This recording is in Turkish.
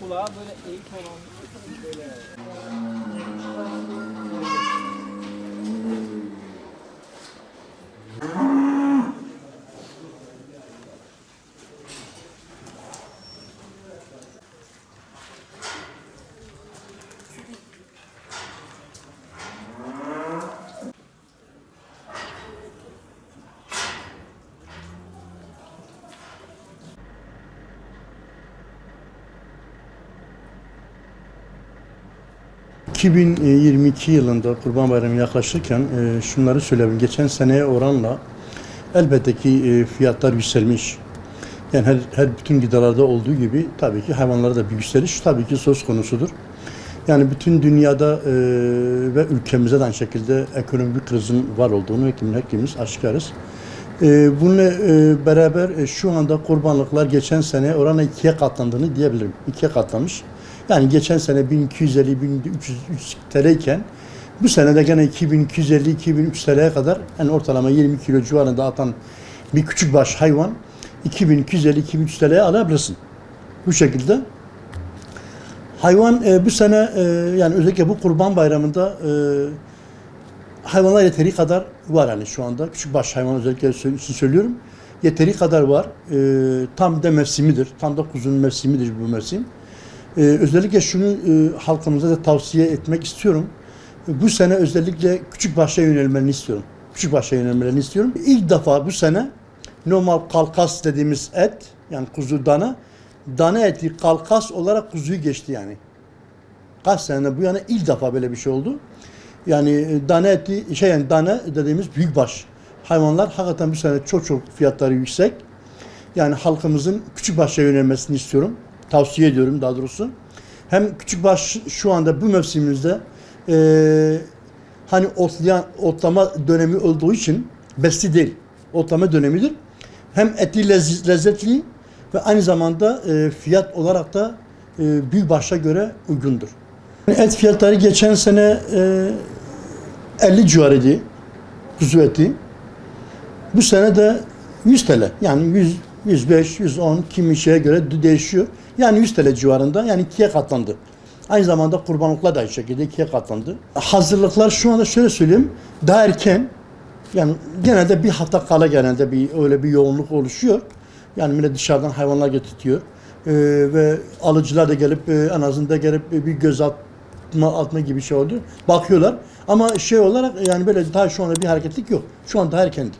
kulağa böyle eğik olan böyle. ...2022 yılında Kurban Bayramı yaklaşırken e, şunları söyleyeyim. Geçen seneye oranla elbette ki e, fiyatlar yükselmiş. Yani her, her bütün gıdalarda olduğu gibi tabii ki hayvanlarda da bir yükseliş tabii ki söz konusudur. Yani bütün dünyada e, ve ülkemizde de aynı şekilde ekonomik bir krizin var olduğunu hepimiz, aşikarız. E, bununla e, beraber e, şu anda kurbanlıklar geçen sene oranla ikiye katlandığını diyebilirim. İkiye katlamış. Yani geçen sene 1250 1300 TL iken bu sene de gene 2250 2300 TL'ye kadar yani ortalama 20 kilo civarında atan bir küçük baş hayvan 2250 2300 TL'ye alabilirsin. Bu şekilde. Hayvan e, bu sene e, yani özellikle bu kurban bayramında e, hayvanlar yeteri kadar var yani şu anda. Küçük baş hayvan özellikle için söylüyorum. Yeteri kadar var. E, tam da mevsimidir. Tam da kuzunun mevsimidir bu mevsim. E, özellikle şunu e, halkımıza da tavsiye etmek istiyorum. Bu sene özellikle küçük başa yönelmelerini istiyorum. Küçük başa yönelmelerini istiyorum. İlk defa bu sene normal kalkas dediğimiz et yani kuzu dana dana eti kalkas olarak kuzuyu geçti yani. Kaç sene bu yana ilk defa böyle bir şey oldu. Yani e, dana eti şey yani dana dediğimiz büyükbaş hayvanlar hakikaten bu sene çok çok fiyatları yüksek. Yani halkımızın küçük başa yönelmesini istiyorum. Tavsiye ediyorum daha doğrusu. Hem küçük baş şu anda bu mevsimimizde eee hani otlayan, otlama dönemi olduğu için besli değil. Otlama dönemidir. Hem eti lezz- lezzetli ve aynı zamanda e, fiyat olarak da e, büyük başa göre uygundur. Et fiyatları geçen sene e, 50 civarıydı kuzu eti. Bu sene de 100 TL. Yani 100, 105, 110 kimi şeye göre de- değişiyor. Yani 100 TL civarında yani ikiye katlandı. Aynı zamanda kurbanlıklar da aynı şekilde ikiye katlandı. Hazırlıklar şu anda şöyle söyleyeyim. Daha erken yani genelde bir hafta kala genelde bir öyle bir yoğunluk oluşuyor. Yani millet dışarıdan hayvanlar getirtiyor. Ee, ve alıcılar da gelip e, en azından gelip bir göz atma, atma gibi şey oldu. Bakıyorlar. Ama şey olarak yani böyle daha şu anda bir hareketlik yok. Şu an daha erkendir.